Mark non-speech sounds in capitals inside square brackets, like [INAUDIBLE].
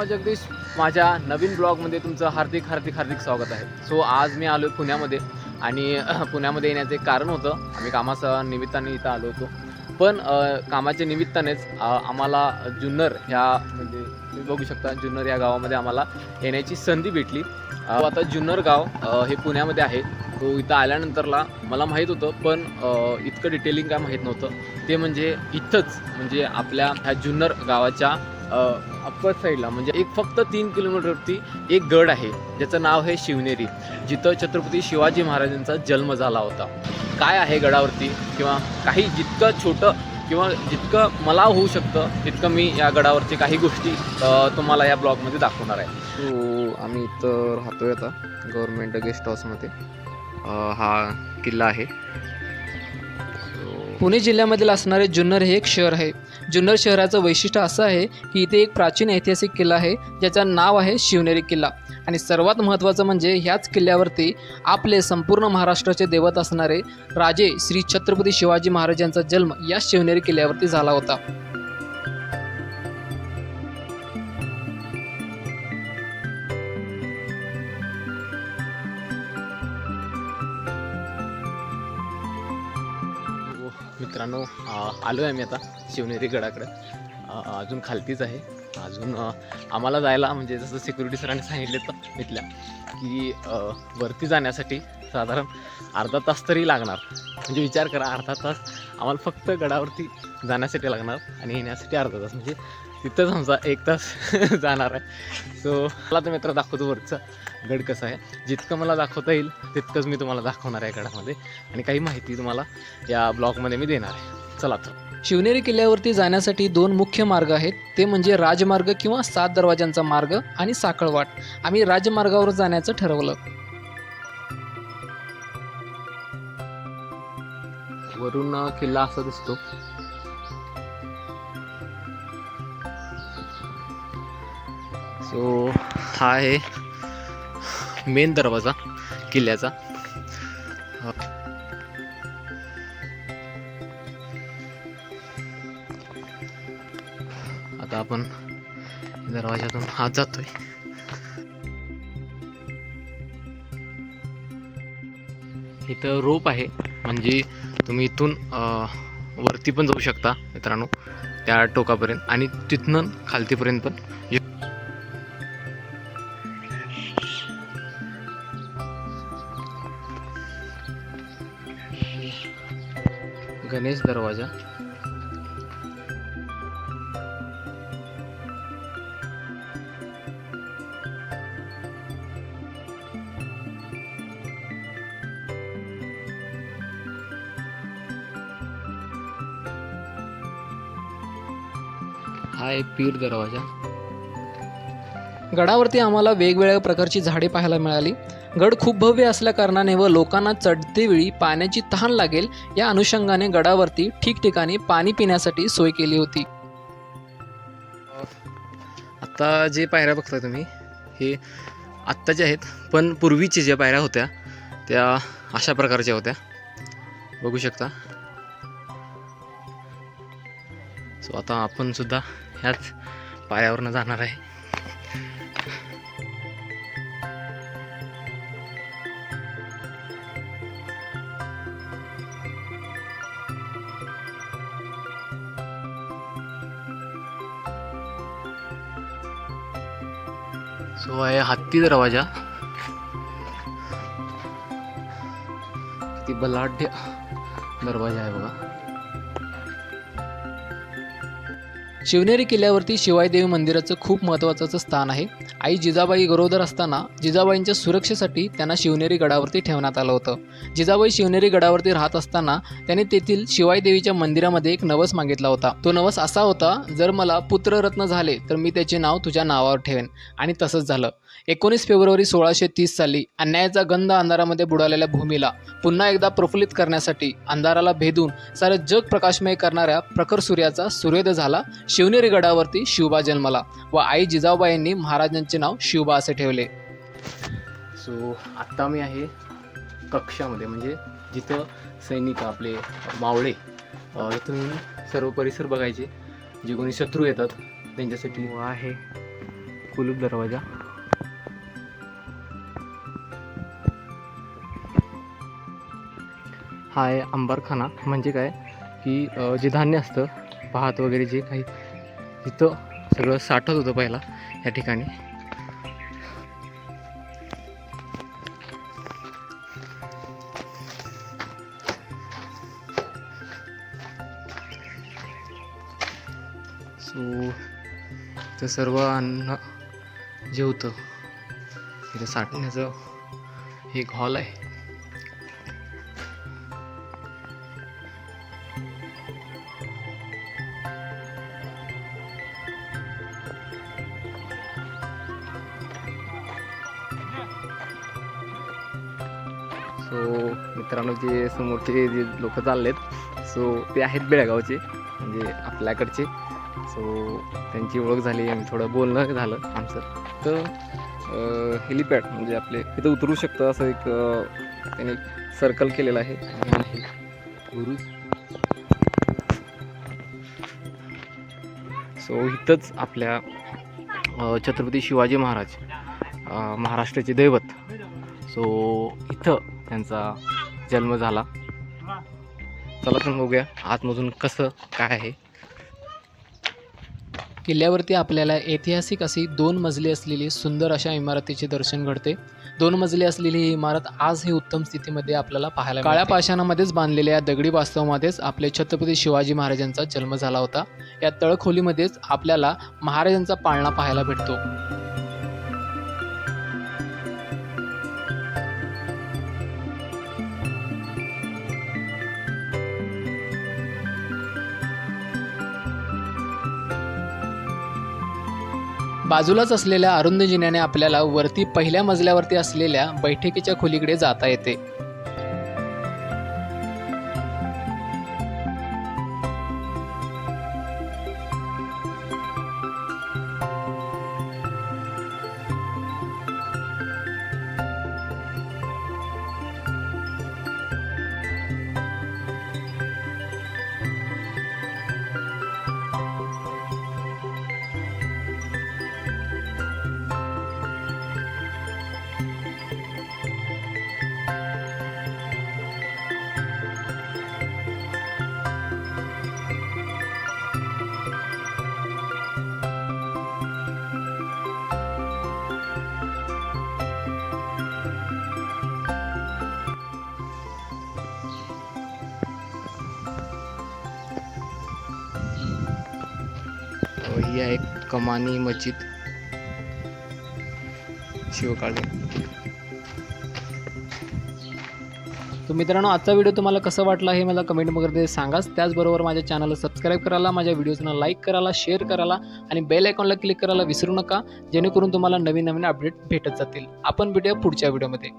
नाव जगदीश. माझ्या नवीन ब्लॉगमध्ये तुमचं हार्दिक हार्दिक हार्दिक स्वागत आहे. सो आज मी आलो पुण्यामध्ये. आणि पुण्यामध्ये येण्याचं एक कारण होतं आम्ही कामाच्या निमित्ताने इथं आलो होतो. पण कामाच्या निमित्तानेच आम्हाला जुन्नर ह्या म्हणजे तुम्ही बघू शकता जुन्नर या गावामध्ये आम्हाला येण्याची संधी भेटली. आता जुन्नर गाव हे पुण्यामध्ये आहे. तो इथं आल्यानंतरला मला माहीत होतं पण इतकं डिटेलिंग काय माहीत नव्हतं. ते म्हणजे इथंच म्हणजे आपल्या ह्या जुन्नर गावाच्या अप्पर साईडला म्हणजे एक फक्त तीन किलोमीटरवरती एक गड आहे. ज्याचं नाव आहे शिवनेरी. जिथं छत्रपती शिवाजी महाराजांचा जन्म झाला होता. काय आहे गडावरती? किंवा काही जितकं छोटं किंवा जितकं मला होऊ शकतं तितकं मी या गडावरची काही गोष्टी तुम्हाला या ब्लॉगमध्ये दाखवणार आहे. सो आम्ही इथं राहतोय आता गव्हर्नमेंट गेस्ट हाऊसमध्ये हा किल्ला आहे. पुणे जिल्ह्यामधील असणारे जुन्नर हे एक शहर आहे. जुन्नर शहराचं वैशिष्ट्य असं आहे की इथे एक प्राचीन ऐतिहासिक किल्ला आहे ज्याचं नाव आहे शिवनेरी किल्ला. आणि सर्वात महत्त्वाचं म्हणजे ह्याच किल्ल्यावरती आपले संपूर्ण महाराष्ट्राचे दैवत असणारे राजे श्री छत्रपती शिवाजी महाराजांचा जन्म या शिवनेरी किल्ल्यावरती झाला होता. आलो आहे मी आता शिवनेरी गडाकडं. अजून खालतीच आहे. अजून आम्हाला जायला म्हणजे जसं सिक्युरिटी सरांनी सांगितले तर इथल्या की वरती जाण्यासाठी साधारण अर्धा तास तरी लागणार. म्हणजे विचार करा अर्धा तास आम्हाला फक्त गडावरती जाण्यासाठी लागणार आणि येण्यासाठी अर्धा तास. म्हणजे तिथंच आमचा एक तास [LAUGHS] जाणार आहे. सो मला तर मित्र दाखवतो वरचं गड कसं आहे. जितकं मला दाखवता येईल तितकंच मी तुम्हाला दाखवणार आहे गडामध्ये. आणि काही माहिती तुम्हाला या ब्लॉगमध्ये मी देणार आहे. चला तर. शिवनेरी किल्ल्यावरती जाण्यासाठी दोन मुख्य मार्ग आहेत. ते म्हणजे राजमार्ग किंवा सात दरवाजांचा मार्ग आणि साखळवाट. आम्ही राजमार्गावर जाण्याचं ठरवलं. वरून किल्ला असा दिसतो. सो हा आहे मेन दरवाजा किल्ल्याचा. आता आपण दरवाजातून आत जातोय. इथं रोप आहे. म्हणजे तुम्ही इथून वरती पण जाऊ शकता मित्रांनो त्या टोकापर्यंत. आणि तिथनं खालतीपर्यंत पण. गणेश दरवाजा. हा आहे पीर दरवाजा. गडावरती आम्हाला वेगवेगळ्या प्रकारची झाडे पाहायला मिळाली. गड खूप भव्य असल्याकारणाने व लोकांना चढते वेळी पाण्याची तहान लागेल या अनुषंगाने गडावरती ठिकठिकाणी पाणी पिण्यासाठी सोय केली होती. आत्ता जे पायऱ्या बघताय तुम्ही हे आत्ताच्या आहेत पण पूर्वीच्या ज्या पायऱ्या होत्या त्या अशा प्रकारच्या होत्या. बघू शकता. सो आता आपण सुद्धा ह्याच पायावरनं जाणार आहे. सो आहे हत्ती दरवाजा. किती बलाढ्य दरवाजा आहे बघा. शिवनेरी किल्ल्यावरती शिवाईदेवी मंदिराचं खूप महत्त्वाचं स्थान आहे. आई जिजाबाई गरोदर असताना जिजाबाईंच्या सुरक्षेसाठी त्यांना शिवनेरी गडावरती ठेवण्यात आलं होतं. जिजाबाई शिवनेरी गडावरती राहत असताना त्यांनी तेथील शिवाईदेवीच्या मंदिरामध्ये एक नवस मागितला होता. तो नवस असा होता जर मला पुत्ररत्न झाले तर मी त्याचे नाव तुझ्या नावावर ठेवेन. आणि तसंच झालं. एकोणीस फेब्रुवारी सोळाशे तीस साली अन्यायाचा गंध अंधारामध्ये बुडालेल्या भूमीला पुन्हा एकदा प्रफुल्लित करण्यासाठी अंधाराला भेदून सारे जग प्रकाशमय करणाऱ्या प्रखर सूर्याचा सूर्योदय झाला. शिवनेरी गडावरती शिवबा जन्मला व आई जिजाबाईंनी महाराजांचे नाव शिवबा असे ठेवले. सो आत्ता मी आहे कक्षामध्ये म्हणजे जिथं सैनिक आपले मावळे इथून सर्व परिसर बघायचे. जे कोणी शत्रू येतात त्यांच्यासाठी आहे. कुलूप दरवाजा. हा आहे अंबारखाना. म्हणजे काय? की जे धान्य असतं भात वगैरे जे काही इथं सगळं साठत होतं पहिला या ठिकाणी. सो ते सर्व अन्न जे होतं इथं साठण्याचं एक हॉल आहे. सो मित्रांनो जे समोरचे जे लोक चाललेत सो ते आहेत बेळगावचे म्हणजे आपल्याकडचे. सो त्यांची ओळख झाली आणि थोडं बोलणं झालं आमचं. तर हेलिपॅड म्हणजे आपले इथं उतरू शकतं असं एक त्यांनी एक सर्कल केलेलं आहे. आणि गुरु सो इथंच आपल्या छत्रपती शिवाजी महाराज महाराष्ट्राचे दैवत. सो इथं त्यांचा जन्म झाला. चला तर बघूया आतमधून कसं काय आहे. किल्ल्यावरती आपल्याला ऐतिहासिक अशी दोन मजली असलेली सुंदर अशा इमारतीचे दर्शन घडते. दोन मजली असलेली ही इमारत आज ही उत्तम स्थितीमध्ये आपल्याला पाहायला काळ्या पाषाणामध्येच बांधलेल्या या दगडी वास्तवामध्येच आपले छत्रपती शिवाजी महाराजांचा जन्म झाला होता. या तळखोलीमध्येच आपल्याला महाराजांचा पाळणा पाहायला भेटतो. बाजूलाच असलेल्या अरुंद जिन्याने आपल्याला वरती पहिल्या मजल्यावरती असलेल्या बैठकीच्या खोलीकडे जाता येते. और यह आहे कमानी मस्जिद। शिवकाळे तर मित्रांनो आजचा व्हिडिओ तुम्हाला कसं वाटला हे मला कमेंटमध्ये सांगाच. त्याचबरोबर माझ्या चॅनलला सबस्क्राईब करायला माझ्या व्हिडिओजना लाईक करायला शेअर करायला आणि बेल आयकॉनला क्लिक करायला विसरू नका. जेणेकरून तुम्हाला नवीन नवीन अपडेट भेटत जातील. आपण भेटूया पुढच्या व्हिडिओमध्ये